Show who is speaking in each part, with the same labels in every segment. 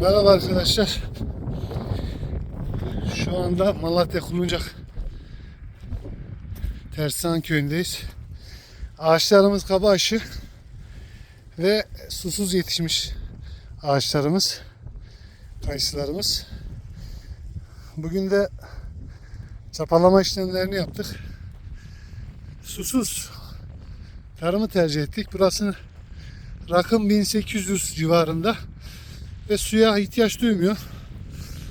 Speaker 1: Merhaba arkadaşlar. Şu anda Malatya Kuluncak Tersan köyündeyiz. Ağaçlarımız kaba aşı ve susuz yetişmiş ağaçlarımız, kayısılarımız. Bugün de çapalama işlemlerini yaptık. Susuz tarımı tercih ettik. Burası rakım 1800 civarında ve suya ihtiyaç duymuyor.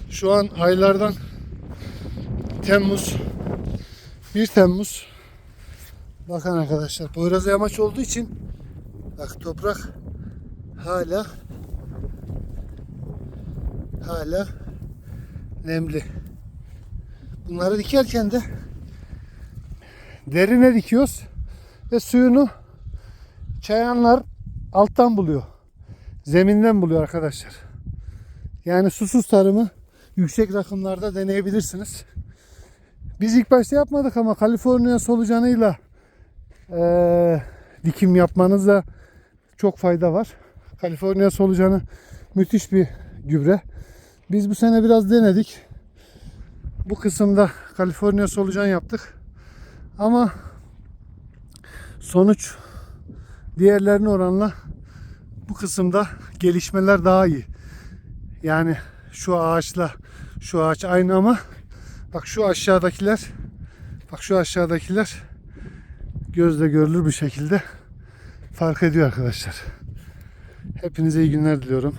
Speaker 1: Şu an aylardan Temmuz 1 Temmuz Bakın arkadaşlar Poyraz yamaç olduğu için bak toprak hala hala nemli. Bunları dikerken de derine dikiyoruz ve suyunu çayanlar alttan buluyor. Zeminden buluyor arkadaşlar. Yani susuz tarımı yüksek rakımlarda deneyebilirsiniz. Biz ilk başta yapmadık ama Kaliforniya solucanıyla eee, dikim yapmanızda çok fayda var. Kaliforniya solucanı müthiş bir gübre. Biz bu sene biraz denedik. Bu kısımda Kaliforniya solucan yaptık. Ama sonuç diğerlerine oranla bu kısımda gelişmeler daha iyi. Yani şu ağaçla şu ağaç aynı ama bak şu aşağıdakiler bak şu aşağıdakiler gözle görülür bir şekilde fark ediyor arkadaşlar. Hepinize iyi günler diliyorum.